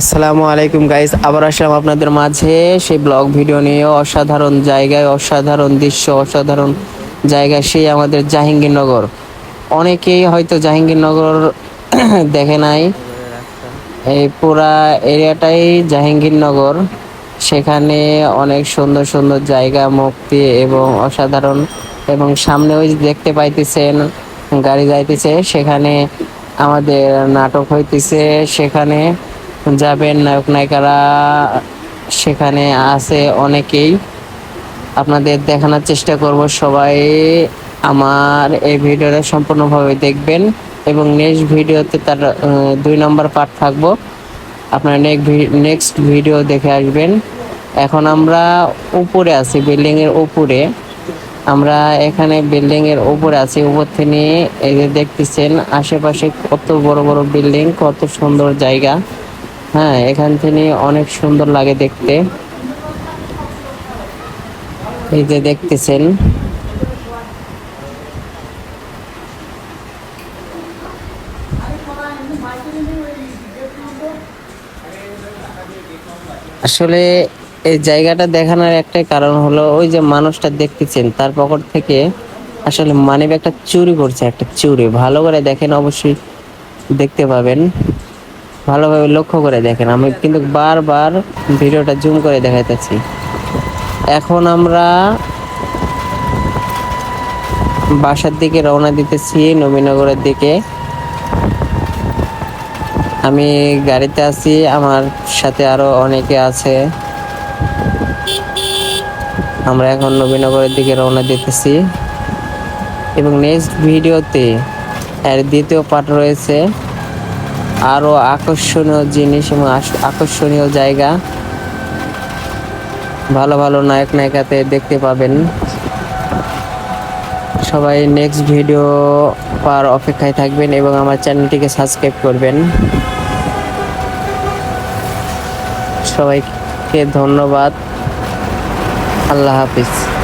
আসসালামু আলাইকুম গাইজ আবার আসলাম আপনাদের মাঝে। সেই ব্লগ, ভিডিও নিয়ে অসাধারণ জায়গায়, অসাধারণ দৃশ্য, অসাধারণ জায়গা সেই আমাদের জাহাঙ্গীরনগর। অনেকেই হয়তো জাহাঙ্গীরনগর দেখে নাই। এই পুরা এরিয়াটাই জাহাঙ্গীরনগর। সেখানে অনেক সুন্দর সুন্দর জায়গা, মুক্তি এবং অসাধারণ। এবং সামনে ওই দেখতে পাইতেছেন, গাড়ি যাইতেছে। সেখানে আমাদের নাটক হইতেছে। সেখানে যাবেন নায়ক নায়িকারা সেখানে আছে অনেকেই। আপনাদের দেখানোর চেষ্টা করব সবাই আমার এই ভিডিওটা সম্পূর্ণভাবে দেখবেন এবং নেক্সট ভিডিওতে তার দুই নম্বর পার্ট থাকব। আপনারা নেক্সট ভিডিও দেখে আসবেন। এখন আমরা উপরে আছি বিল্ডিং এর উপরে। আমরা এখানে বিল্ডিং এর উপরে আছি, উপর থেকে এই যে দেখতেছেন, আশেপাশে কত বড় বড় বিল্ডিং কত সুন্দর জায়গা। হ্যাঁ এখান থেকে অনেক সুন্দর লাগে দেখতে। এই যে দেখতেছেন। আসলে এই জায়গাটা দেখানোর একটাই কারণ হলো, ওই যে মানুষটা দেখতেছেন, তার পকেট থেকে আসলে মানিব একটা চুরি করছে, একটা চুরি। ভালো করে দেখেন, অবশ্যই দেখতে পাবেন। ভালোভাবে লক্ষ্য করে দেখেন। আমি কিন্তু বারবার ভিডিওটা জুম করে দেখাইতেছি। এখন আমরা বাসার দিকে রওনা দিতেছি, নবীনগরের দিকে। আমি গাড়িতে আছি, আমার সাথে আরও অনেকে আছে। আমরা এখন নবীনগরের দিকে রওনা দিতেছি। এবং নেক্সট ভিডিওতে এর দ্বিতীয় পার্ট রয়েছে। আরও আকর্ষণীয় জিনিস এবং আকর্ষণীয় জায়গা। ভালো ভালো নায়ক, নায়িকাতে দেখতে পাবেন। সবাই নেক্সট ভিডিও পার অপেক্ষায় থাকবেন এবং আমার চ্যানেলটিকে সাবস্ক্রাইব করবেন। সবাইকে ধন্যবাদ। আল্লাহ হাফিজ।